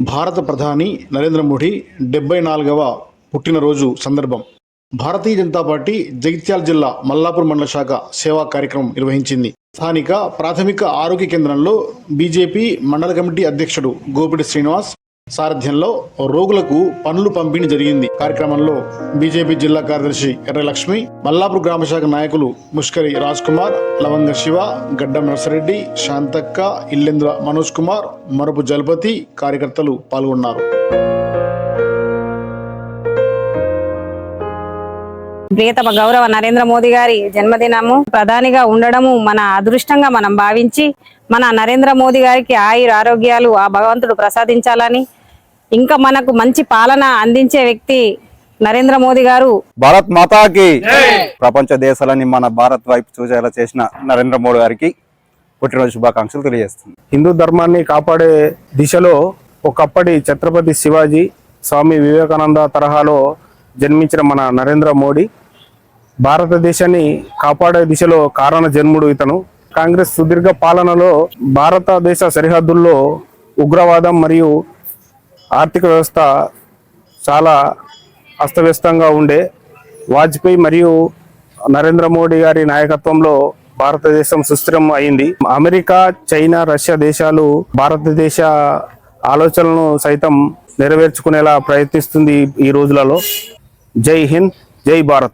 భారత ప్రధాని నరేంద్ర మోడీ డెబ్బై నాలుగవ పుట్టినరోజు సందర్భం. భారతీయ జనతా పార్టీ జగిత్యాల జిల్లా మల్లాపూర్ మండల శాఖ సేవా కార్యక్రమం నిర్వహించింది. స్థానిక ప్రాథమిక ఆరోగ్య కేంద్రంలో బీజేపీ మండల కమిటీ అధ్యక్షుడు గోపిడి శ్రీనివాస్ సారథ్యంలో రోగులకు పనులు పంపిణీ జరిగింది. కార్యక్రమంలో బీజేపీ జిల్లా కార్యదర్శి ఎర్ర లక్ష్మి మల్లాపూర్ గ్రామ శాఖ నాయకులు ముష్కరి రాజ్ కుమార్ లవంగ శివ గడ్డం నర్సరెడ్డి శాంతక్క ఇల్లెంద్ర మనోజ్ కుమార్ మరపు జలపతి కార్యకర్తలు పాల్గొన్నారు. ప్రియతమ గౌరవ నరేంద్ర మోదీ గారి జన్మదినము ప్రధానిగా ఉండడము మన అదృష్టంగా మనం భావించి మన నరేంద్ర మోదీ గారికి ఆయుర ఆరోగ్యాలు ఆ భగవంతుడు ప్రసాదించాలని ఇంకా మనకు మంచి పాలన అందించే వ్యక్తి నరేంద్ర మోదీ గారు. భారత్ మాతాకి ప్రపంచ దేశాలని మన భారత్ వైపు చూసేలా చేసిన నరేంద్ర మోడీ గారికి పుట్టినరోజు శుభాకాంక్షలు తెలియజేస్తుంది హిందూ ధర్మాన్ని కాపాడే దిశలో ఒకప్పటి ఛత్రపతి శివాజీ స్వామి వివేకానంద తరహాలో జన్మించిన మన నరేంద్ర మోడీ భారతదేశాన్ని కాపాడే దిశలో కారణ జన్ముడు ఇతను. కాంగ్రెస్ సుదీర్ఘ పాలనలో భారతదేశ సరిహద్దుల్లో ఉగ్రవాదం మరియు ఆర్థిక వ్యవస్థ చాలా అస్తవ్యస్తంగా ఉండే. వాజ్పేయి మరియు నరేంద్ర మోడీ గారి నాయకత్వంలో భారతదేశం సుస్థిరం అయింది. అమెరికా చైనా రష్యా దేశాలు భారతదేశ ఆలోచనలను సైతం నెరవేర్చుకునేలా ప్రయత్నిస్తుంది ఈ రోజులలో. జై హింద్ జై భారత్.